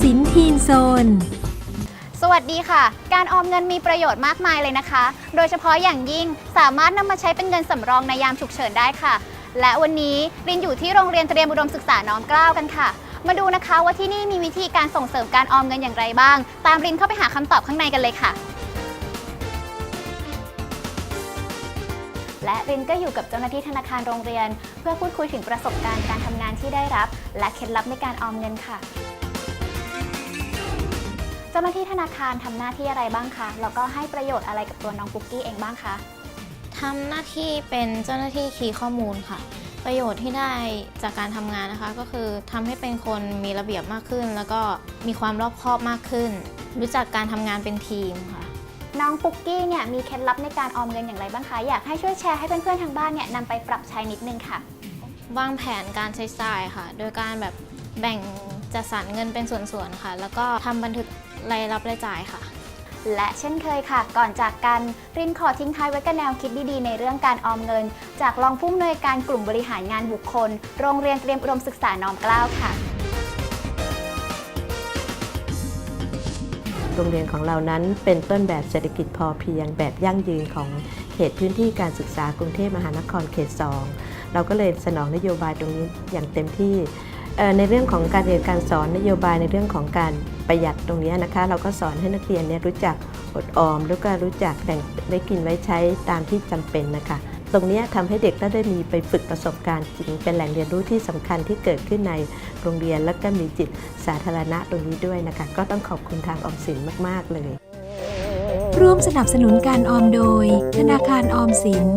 สินธีนโซน สวัสดีค่ะ การออมเงินมีประโยชน์มากมายเลยนะคะ โดยเฉพาะอย่างยิ่งสามารถนำมาใช้เป็นเงินสำรองในยามฉุกเฉินได้ค่ะ และวันนี้รินอยู่ที่โรงเรียนเตรียมอุดมศึกษาน้อมเกล้ากันค่ะ มาดูนะคะว่าที่นี่มีวิธีการส่งเสริมการออมเงินอย่างไรบ้าง ตามรินเข้าไปหาคำตอบข้างในกันเลยค่ะ และรินก็อยู่กับเจ้าหน้าที่ธนาคารโรงเรียน เพื่อพูดคุยถึงประสบการณ์การทำงานที่ได้รับ และเคล็ดลับในการออมเงินค่ะ เจ้าหน้าที่ธนาคารทำหน้าที่อะไรบ้างคะแล้วก็ให้ประโยชน์อะไรกับตัวน้องปุ๊กกี้เองบ้างคะ ทำหน้าที่เป็นเจ้าหน้าที่คีย์ข้อมูลค่ะ ประโยชน์ที่ได้จากการทำงานนะคะ ก็คือทำให้เป็นคนมีระเบียบมากขึ้น แล้วก็มีความรอบคอบมากขึ้น รู้จักการทำงานเป็นทีมค่ะ น้องปุ๊กกี้เนี่ยมีเคล็ดลับในการออมเงินอย่างไรบ้างคะอยากให้ช่วยแชร์ให้เพื่อนๆทางบ้านเนี่ยนำไปปรับใช้นิดนึงค่ะ วางแผนการใช้จ่ายค่ะ โดยการแบบแบ่งจัดสรรเงินเป็นส่วนๆค่ะ แล้วก็ทำบันทึก รายรับรายจ่ายค่ะ และเช่นเคยค่ะ ก่อนจากกันรินขอทิ้งท้ายไว้กับแนวคิดดีๆ ในเรื่องการออมเงิน จากรองผู้อำนวยการกลุ่มบริหารงานบุคคล โรงเรียนเตรียมอุดมศึกษาน้อมเกล้าค่ะ โรงเรียนของเรานั้นเป็นต้นแบบเศรษฐกิจพอเพียงแบบยั่งยืนของเขตพื้นที่การศึกษากรุงเทพมหานครเขต 2 เราก็เลยสนองนโยบายตรงนี้อย่างเต็มที่ ในเรื่องของการเรียนการสอนนโยบายในเรื่องของการประหยัดตรงนี้นะคะ เราก็สอนให้นักเรียนเนี่ยรู้จักอดออม แล้วก็รู้จักแบ่งได้กินไว้ใช้ตามที่จำเป็นนะคะ ตรงนี้ทำให้เด็กได้มีไปฝึกประสบการณ์จริง เป็นแหล่งเรียนรู้ที่สำคัญที่เกิดขึ้นในโรงเรียน และก็มีจิตสาธารณะตรงนี้ด้วยนะคะ ก็ต้องขอบคุณทางออมสินมาก ๆ เลย ร่วมสนับสนุนการออมโดย ธนาคารออมสิน